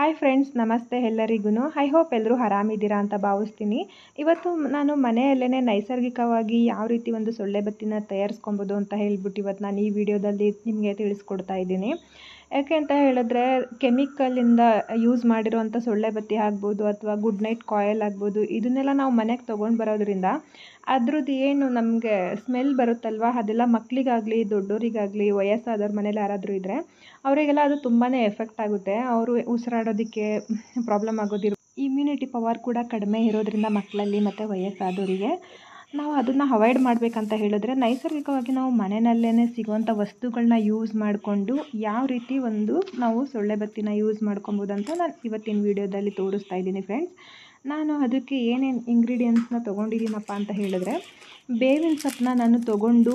Hi friends ನಮಸ್ತೆ ಎಲ್ಲರಿಗೂ I hope ಎಲ್ಲರೂ ಆರಾಮಿದ್ದೀರಾ ಅಂತ ಭಾವಿಸ್ತೀನಿ. ಇವತ್ತು ನಾನು ಮನೆಯಲ್ಲೇ ನೈಸರ್ಗಿಕವಾಗಿ ಯಾವ ರೀತಿ ಒಂದು ಸೊಳ್ಳೆ ಬತ್ತಿನ ತಯಾರಿಸ್ಕೊಬೋದು ಅಂತ ಹೇಳ್ಬಿಟ್ಟು ಇವತ್ತು ನಾನು ಈ ವಿಡಿಯೋದಲ್ಲಿ ನಿಮಗೆ ತಿಳಿಸ್ಕೊಡ್ತಾ ಇದ್ದೀನಿ. ಯಾಕೆ ಅಂತ ಹೇಳಿದ್ರೆ ಕೆಮಿಕಲಿಂದ ಯೂಸ್ ಮಾಡಿರೋವಂಥ ಸೊಳ್ಳೆ ಬತ್ತಿ ಆಗ್ಬೋದು ಅಥವಾ ಗುಡ್ ನೈಟ್ ಕಾಯಿಲ್ ಆಗ್ಬೋದು, ಇದನ್ನೆಲ್ಲ ನಾವು ಮನೆಗೆ ತೊಗೊಂಡು ಬರೋದ್ರಿಂದ ಅದ್ರದ್ದು ಏನು ನಮಗೆ ಸ್ಮೆಲ್ ಬರುತ್ತಲ್ವ? ಅದೆಲ್ಲ ಮಕ್ಕಳಿಗಾಗಲಿ ದೊಡ್ಡೋರಿಗಾಗಲಿ, ವಯಸ್ಸಾದವ್ರ ಮನೇಲಿ ಯಾರಾದರೂ ಇದ್ದರೆ ಅವರಿಗೆಲ್ಲ ಅದು ತುಂಬಾ ಎಫೆಕ್ಟ್ ಆಗುತ್ತೆ. ಅವರು ಉಸಿರಾಡೋದಕ್ಕೆ ಪ್ರಾಬ್ಲಮ್ ಆಗೋದಿರು ಇಮ್ಯುನಿಟಿ ಪವರ್ ಕೂಡ ಕಡಿಮೆ ಇರೋದ್ರಿಂದ ಮಕ್ಕಳಲ್ಲಿ ಮತ್ತು ವಯಸ್ಸಾದವರಿಗೆ ನಾವು ಅದನ್ನು ಅವಾಯ್ಡ್ ಮಾಡಬೇಕಂತ ಹೇಳಿದ್ರೆ ನೈಸರ್ಗಿಕವಾಗಿ ನಾವು ಮನೆಯಲ್ಲೇ ಸಿಗುವಂಥ ವಸ್ತುಗಳನ್ನ ಯೂಸ್ ಮಾಡಿಕೊಂಡು ಯಾವ ರೀತಿ ಒಂದು ನಾವು ಸೊಳ್ಳೆ ಬತ್ತಿನ ಯೂಸ್ ಮಾಡ್ಕೊಬೋದು ಅಂತ ನಾನು ಇವತ್ತಿನ ವೀಡಿಯೋದಲ್ಲಿ ತೋರಿಸ್ತಾ ಇದ್ದೀನಿ ಫ್ರೆಂಡ್ಸ್ ನಾನು ಅದಕ್ಕೆ ಏನೇನು ಇಂಗ್ರೀಡಿಯೆಂಟ್ಸ್ನ ತೊಗೊಂಡಿದ್ದೀನಪ್ಪ ಅಂತ ಹೇಳಿದ್ರೆ, ಬೇವಿನ ಸೊಪ್ಪನ್ನ ನಾನು ತೊಗೊಂಡು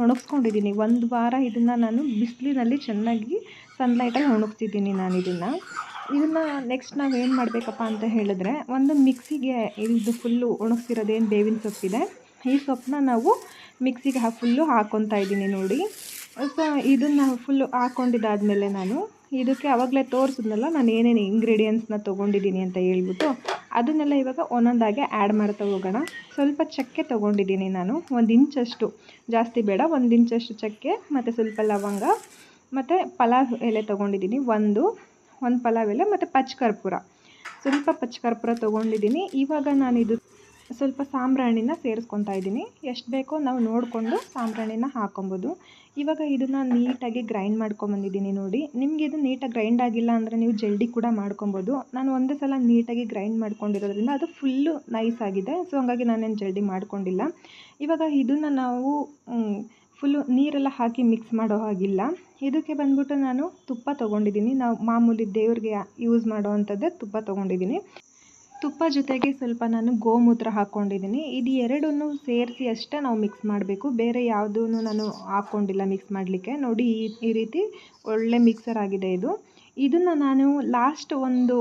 ಒಣಗಿಸ್ಕೊಂಡಿದ್ದೀನಿ. ಒಂದು ವಾರ ಇದನ್ನು ನಾನು ಬಿಸಿಲಿನಲ್ಲಿ ಚೆನ್ನಾಗಿ ಸನ್ಲೈಟಲ್ಲಿ ಒಣಗಿಸಿದ್ದೀನಿ ನಾನು ಇದನ್ನು ಇದನ್ನು ನೆಕ್ಸ್ಟ್ ನಾವು ಏನು ಮಾಡಬೇಕಪ್ಪ ಅಂತ ಹೇಳಿದ್ರೆ, ಒಂದು ಮಿಕ್ಸಿಗೆ ಇದು ಫುಲ್ಲು ಒಣಗಿಸಿರೋದೇನು ಬೇವಿನ ಸೊಪ್ಪಿದೆ, ಈ ಸೊಪ್ಪನ್ನ ನಾವು ಮಿಕ್ಸಿಗೆ ಫುಲ್ಲು ಹಾಕ್ಕೊತಾ ಇದ್ದೀನಿ ನೋಡಿ. ಸೊ ಇದನ್ನು ಫುಲ್ಲು ಹಾಕ್ಕೊಂಡಿದ್ದಾದಮೇಲೆ ನಾನು ಇದಕ್ಕೆ ಆವಾಗಲೇ ತೋರಿಸಿದ್ನಲ್ಲ, ನಾನು ಏನೇನು ಇಂಗ್ರೀಡಿಯೆಂಟ್ಸ್ನ ತೊಗೊಂಡಿದ್ದೀನಿ ಅಂತ ಹೇಳ್ಬಿಟ್ಟು, ಅದನ್ನೆಲ್ಲ ಇವಾಗ ಒಂದೊಂದಾಗಿ ಆ್ಯಡ್ ಮಾಡ್ತಾ ಹೋಗೋಣ. ಸ್ವಲ್ಪ ಚಕ್ಕೆ ತೊಗೊಂಡಿದ್ದೀನಿ ನಾನು, ಒಂದು ಇಂಚಷ್ಟು. ಜಾಸ್ತಿ ಬೇಡ, ಒಂದು ಇಂಚಷ್ಟು ಚಕ್ಕೆ, ಮತ್ತು ಸ್ವಲ್ಪ ಲವಂಗ, ಮತ್ತು ಪಲಾವ್ ಎಲೆ ತೊಗೊಂಡಿದ್ದೀನಿ, ಒಂದು. ಒಂದು ಪಲಾವ್ ಎಲೆ ಮತ್ತು ಪಚ್ಚ ಕರ್ಪೂರ ಸ್ವಲ್ಪ ಪಚ್ಚ ಕರ್ಪೂರ ತೊಗೊಂಡಿದ್ದೀನಿ. ಇವಾಗ ನಾನು ಇದು ಸ್ವಲ್ಪ ಸಾಂಬ್ರಾಣಿನ ಸೇರಿಸ್ಕೊತಾ ಇದ್ದೀನಿ. ಎಷ್ಟು ಬೇಕೋ ನಾವು ನೋಡಿಕೊಂಡು ಸಾಂಬ್ರಾಣಿನ ಹಾಕೊಬೋದು. ಇವಾಗ ಇದನ್ನು ನೀಟಾಗಿ ಗ್ರೈಂಡ್ ಮಾಡ್ಕೊಂಬಂದಿದ್ದೀನಿ ನೋಡಿ. ನಿಮಗೆ ಇದು ನೀಟಾಗಿ ಗ್ರೈಂಡ್ ಆಗಿಲ್ಲ ಅಂದರೆ ನೀವು ಜಲ್ಡಿ ಕೂಡ ಮಾಡ್ಕೊಬೋದು. ನಾನು ಒಂದೇ ಸಲ ನೀಟಾಗಿ ಗ್ರೈಂಡ್ ಮಾಡ್ಕೊಂಡಿರೋದ್ರಿಂದ ಅದು ಫುಲ್ಲು ನೈಸ್ ಆಗಿದೆ. ಸೊ ಹಂಗಾಗಿ ನಾನೇನು ಜಲ್ಡಿ ಮಾಡ್ಕೊಂಡಿಲ್ಲ. ಇವಾಗ ಇದನ್ನು ನಾವು ಫುಲ್ಲು ನೀರೆಲ್ಲ ಹಾಕಿ ಮಿಕ್ಸ್ ಮಾಡೋ ಹಾಗಿಲ್ಲ. ಇದಕ್ಕೆ ಬಂದ್ಬಿಟ್ಟು ನಾನು ತುಪ್ಪ ತೊಗೊಂಡಿದ್ದೀನಿ. ನಾವು ಮಾಮೂಲಿ ದೇವ್ರಿಗೆ ಯೂಸ್ ಮಾಡೋ ಅಂಥದ್ದೇ ತುಪ್ಪ ತೊಗೊಂಡಿದ್ದೀನಿ. ತುಪ್ಪ ಜೊತೆಗೆ ಸ್ವಲ್ಪ ನಾನು ಗೋಮೂತ್ರ ಹಾಕ್ಕೊಂಡಿದ್ದೀನಿ ಇದು ಎರಡನ್ನೂ ಸೇರಿಸಿ ಅಷ್ಟೇ ನಾವು ಮಿಕ್ಸ್ ಮಾಡಬೇಕು. ಬೇರೆ ಯಾವುದೂ ನಾನು ಹಾಕ್ಕೊಂಡಿಲ್ಲ ಮಿಕ್ಸ್ ಮಾಡಲಿಕ್ಕೆ. ನೋಡಿ ಈ ಈ ರೀತಿ ಒಳ್ಳೆ ಮಿಕ್ಸರ್ ಆಗಿದೆ ಇದು. ಇದನ್ನು ನಾನು ಲಾಸ್ಟ್ ಒಂದು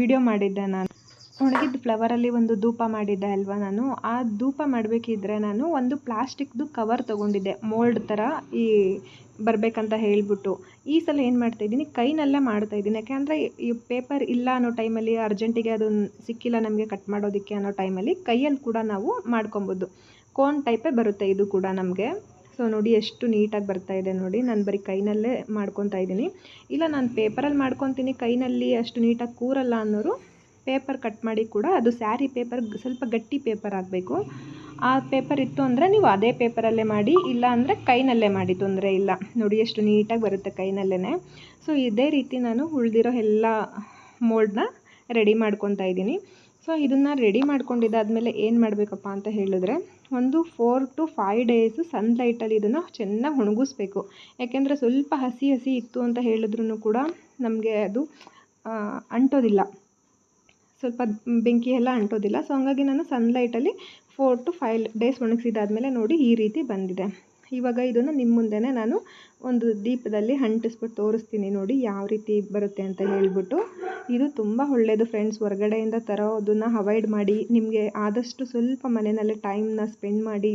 ವಿಡಿಯೋ ಮಾಡಿದ್ದೆ ನಾನು. ಒಣಗಿದ ಫ್ಲವರಲ್ಲಿ ಒಂದು ಧೂಪ ಮಾಡಿದ್ದೆ ಅಲ್ವಾ ನಾನು. ಆ ಧೂಪ ಮಾಡಬೇಕಿದ್ರೆ ನಾನು ಒಂದು ಪ್ಲಾಸ್ಟಿಕ್ದು ಕವರ್ ತೊಗೊಂಡಿದ್ದೆ ಮೋಲ್ಡ್ ಥರ ಈ ಬರಬೇಕಂತ ಹೇಳಿಬಿಟ್ಟು. ಈ ಸಲ ಏನು ಮಾಡ್ತಾಯಿದ್ದೀನಿ ಕೈನಲ್ಲೇ ಮಾಡ್ತಾಯಿದ್ದೀನಿ ಯಾಕೆಂದರೆ ಈ ಪೇಪರ್ ಇಲ್ಲ ಅನ್ನೋ ಟೈಮಲ್ಲಿ ಅರ್ಜೆಂಟಿಗೆ ಅದು ಸಿಕ್ಕಿಲ್ಲ ನಮಗೆ ಕಟ್ ಮಾಡೋದಕ್ಕೆ ಅನ್ನೋ ಟೈಮಲ್ಲಿ ಕೈಯಲ್ಲಿ ಕೂಡ ನಾವು ಮಾಡ್ಕೊಬೋದು. ಕೋನ್ ಟೈಪೇ ಬರುತ್ತೆ ಇದು ಕೂಡ ನಮಗೆ. ಸೊ ನೋಡಿ ಎಷ್ಟು ನೀಟಾಗಿ ಬರ್ತಾ ಇದೆ ನೋಡಿ. ನಾನು ಬರೀ ಕೈನಲ್ಲೇ ಮಾಡ್ಕೊತಾ ಇದ್ದೀನಿ. ಇಲ್ಲ, ನಾನು ಪೇಪರಲ್ಲಿ ಮಾಡ್ಕೊತೀನಿ, ಕೈನಲ್ಲಿ ಅಷ್ಟು ನೀಟಾಗಿ ಕೂರಲ್ಲ ಅನ್ನೋರು ಪೇಪರ್ ಕಟ್ ಮಾಡಿ ಕೂಡ ಅದು ಸ್ಯಾರಿ ಪೇಪರ್ ಸ್ವಲ್ಪ ಗಟ್ಟಿ ಪೇಪರ್ ಆಗಬೇಕು. ಆ ಪೇಪರ್ ಇತ್ತು ಅಂದರೆ ನೀವು ಅದೇ ಪೇಪರಲ್ಲೇ ಮಾಡಿ, ಇಲ್ಲ ಅಂದರೆ ಕೈನಲ್ಲೇ ಮಾಡಿ, ತೊಂದರೆ ಇಲ್ಲ. ನೋಡಿ ಎಷ್ಟು ನೀಟಾಗಿ ಬರುತ್ತೆ ಕೈನಲ್ಲೇ ಸೊ ಇದೇ ರೀತಿ ನಾನು ಉಳಿದಿರೋ ಎಲ್ಲ ಮೋಲ್ಡ್ನ ರೆಡಿ ಮಾಡ್ಕೊತಾ ಇದ್ದೀನಿ. ಸೊ ಇದನ್ನು ರೆಡಿ ಮಾಡ್ಕೊಂಡಿದ್ದಾದಮೇಲೆ ಏನು ಮಾಡಬೇಕಪ್ಪ ಅಂತ ಹೇಳಿದ್ರೆ, ಒಂದು ಫೋರ್ ಟು ಫೈವ್ ಡೇಸು ಸನ್ಲೈಟಲ್ಲಿ ಇದನ್ನು ಚೆನ್ನಾಗಿ ಒಣಗಿಸ್ಬೇಕು. ಯಾಕೆಂದರೆ ಸ್ವಲ್ಪ ಹಸಿ ಹಸಿ ಇತ್ತು ಅಂತ ಹೇಳಿದ್ರೂ ಕೂಡ ನಮಗೆ ಅದು ಅಂಟೋದಿಲ್ಲ. ಸ್ವಲ್ಪ ಬೆಂಕಿ ಎಲ್ಲ ಅಂಟೋದಿಲ್ಲ. ಸೊ ಹಂಗಾಗಿ ನಾನು ಸನ್ಲೈಟಲ್ಲಿ ಫೋರ್ ಟು ಫೈವ್ ಡೇಸ್ ಒಣಗಿಸಿದಾದ್ಮೇಲೆ ನೋಡಿ ಈ ರೀತಿ ಬಂದಿದೆ. ಇವಾಗ ಇದನ್ನು ನಿಮ್ಮ ಮುಂದೆನೇ ನಾನು ಒಂದು ದೀಪದಲ್ಲಿ ಅಂಟಿಸ್ಬಿಟ್ಟು ತೋರಿಸ್ತೀನಿ ನೋಡಿ ಯಾವ ರೀತಿ ಬರುತ್ತೆ ಅಂತ ಹೇಳಿಬಿಟ್ಟು. ಇದು ತುಂಬ ಒಳ್ಳೆಯದು ಫ್ರೆಂಡ್ಸ್ ಹೊರಗಡೆಯಿಂದ ತರೋದನ್ನು ಅವಾಯ್ಡ್ ಮಾಡಿ, ನಿಮಗೆ ಆದಷ್ಟು ಸ್ವಲ್ಪ ಮನೆಯಲ್ಲೇ ಟೈಮ್ನ ಸ್ಪೆಂಡ್ ಮಾಡಿ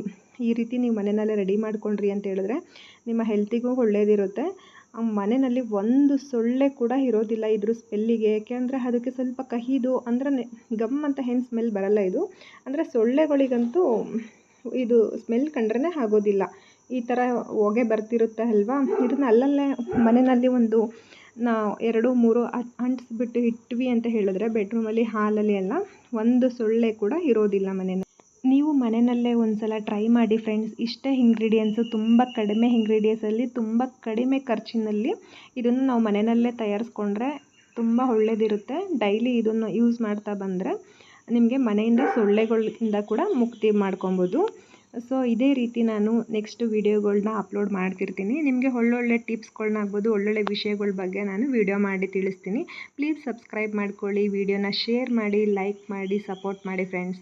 ಈ ರೀತಿ ನೀವು ಮನೆಯಲ್ಲೇ ರೆಡಿ ಮಾಡ್ಕೊಂಡ್ರಿ ಅಂತ ಹೇಳಿದ್ರೆ ನಿಮ್ಮ ಹೆಲ್ತಿಗೂ ಒಳ್ಳೆಯದಿರುತ್ತೆ ಮನೆಯಲ್ಲಿ ಒಂದು ಸೊಳ್ಳೆ ಕೂಡ ಇರೋದಿಲ್ಲ ಇದ್ರ ಸ್ಮೆಲ್ಲಿಗೆ. ಯಾಕೆಂದರೆ ಅದಕ್ಕೆ ಸ್ವಲ್ಪ ಕಹಿದು ಅಂದ್ರೆ ಗಮ್ ಅಂತ ಏನು ಸ್ಮೆಲ್ ಬರಲ್ಲ ಇದು. ಅಂದರೆ ಸೊಳ್ಳೆಗಳಿಗಂತೂ ಇದು ಸ್ಮೆಲ್ ಕಂಡ್ರೇ ಆಗೋದಿಲ್ಲ. ಈ ಥರ ಹೊಗೆ ಬರ್ತಿರುತ್ತೆ ಅಲ್ವಾ? ಇದನ್ನ ಅಲ್ಲಲ್ಲೇ ಮನೆಯಲ್ಲಿ ಒಂದು ನಾ ಎರಡು, ಮೂರು ಅಂಟಿಸ್ಬಿಟ್ಟು ಇಟ್ವಿ ಅಂತ ಹೇಳಿದ್ರೆ ಬೆಡ್ರೂಮಲ್ಲಿ ಹಾಲಲ್ಲಿ ಎಲ್ಲ ಒಂದು ಸೊಳ್ಳೆ ಕೂಡ ಇರೋದಿಲ್ಲ ಮನೆಯಲ್ಲಿ. ನೀವು ಮನೆಯಲ್ಲೇ ಒಂದು ಸಲ ಟ್ರೈ ಮಾಡಿ ಫ್ರೆಂಡ್ಸ್ ಇಷ್ಟೇ ಇಂಗ್ರೀಡಿಯೆಂಟ್ಸು ತುಂಬ ಕಡಿಮೆ ಇಂಗ್ರೀಡಿಯೆಂಟ್ಸಲ್ಲಿ ತುಂಬ ಕಡಿಮೆ ಖರ್ಚಿನಲ್ಲಿ ಇದನ್ನು ನಾವು ಮನೆಯಲ್ಲೇ ತಯಾರಿಸ್ಕೊಂಡ್ರೆ ತುಂಬ ಒಳ್ಳೆಯದಿರುತ್ತೆ ಡೈಲಿ ಇದನ್ನು ಯೂಸ್ ಮಾಡ್ತಾ ಬಂದರೆ ನಿಮಗೆ ಮನೆಯಿಂದ ಸೊಳ್ಳೆಗಳಿಂದ ಕೂಡ ಮುಕ್ತಿ ಮಾಡ್ಕೊಬೋದು. ಸೊ ಇದೇ ರೀತಿ ನಾನು ನೆಕ್ಸ್ಟ್ ವೀಡಿಯೋಗಳನ್ನ ಅಪ್ಲೋಡ್ ಮಾಡ್ತಿರ್ತೀನಿ. ನಿಮಗೆ ಒಳ್ಳೊಳ್ಳೆ ಟಿಪ್ಸ್ಗಳನ್ನಾಗ್ಬೋದು ಒಳ್ಳೊಳ್ಳೆ ವಿಷಯಗಳ ಬಗ್ಗೆ ನಾನು ವೀಡಿಯೋ ಮಾಡಿ ತಿಳಿಸ್ತೀನಿ. ಪ್ಲೀಸ್ ಸಬ್ಸ್ಕ್ರೈಬ್ ಮಾಡ್ಕೊಳ್ಳಿ ವೀಡಿಯೋನ ಶೇರ್ ಮಾಡಿ ಲೈಕ್ ಮಾಡಿ ಸಪೋರ್ಟ್ ಮಾಡಿ ಫ್ರೆಂಡ್ಸ್